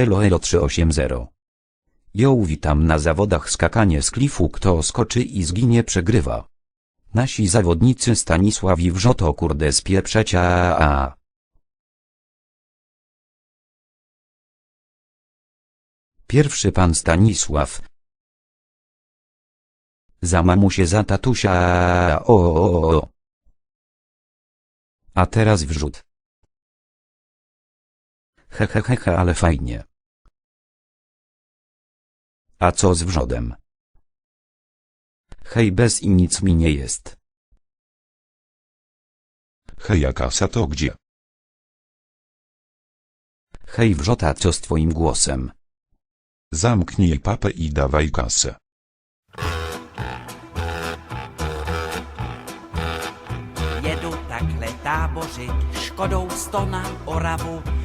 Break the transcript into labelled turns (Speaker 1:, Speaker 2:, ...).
Speaker 1: Elo Elo 380. Jo witam na zawodach skakanie z klifu kto skoczy i zginie przegrywa. Nasi zawodnicy Stanisław i Wrzoto kurde spieprzecia a. Pierwszy pan Stanisław. Za mamusię za tatusia o, o, o. A teraz wrzut. He he he he ale fajnie. A co z wrzodem? Hej bez i nic mi nie jest.
Speaker 2: Hej, a kasa to gdzie?
Speaker 1: Hej wrzota co z twoim głosem?
Speaker 2: Zamknij papę i dawaj kasę.
Speaker 3: Jedu takhle tábořit, škodou sto na Oravu.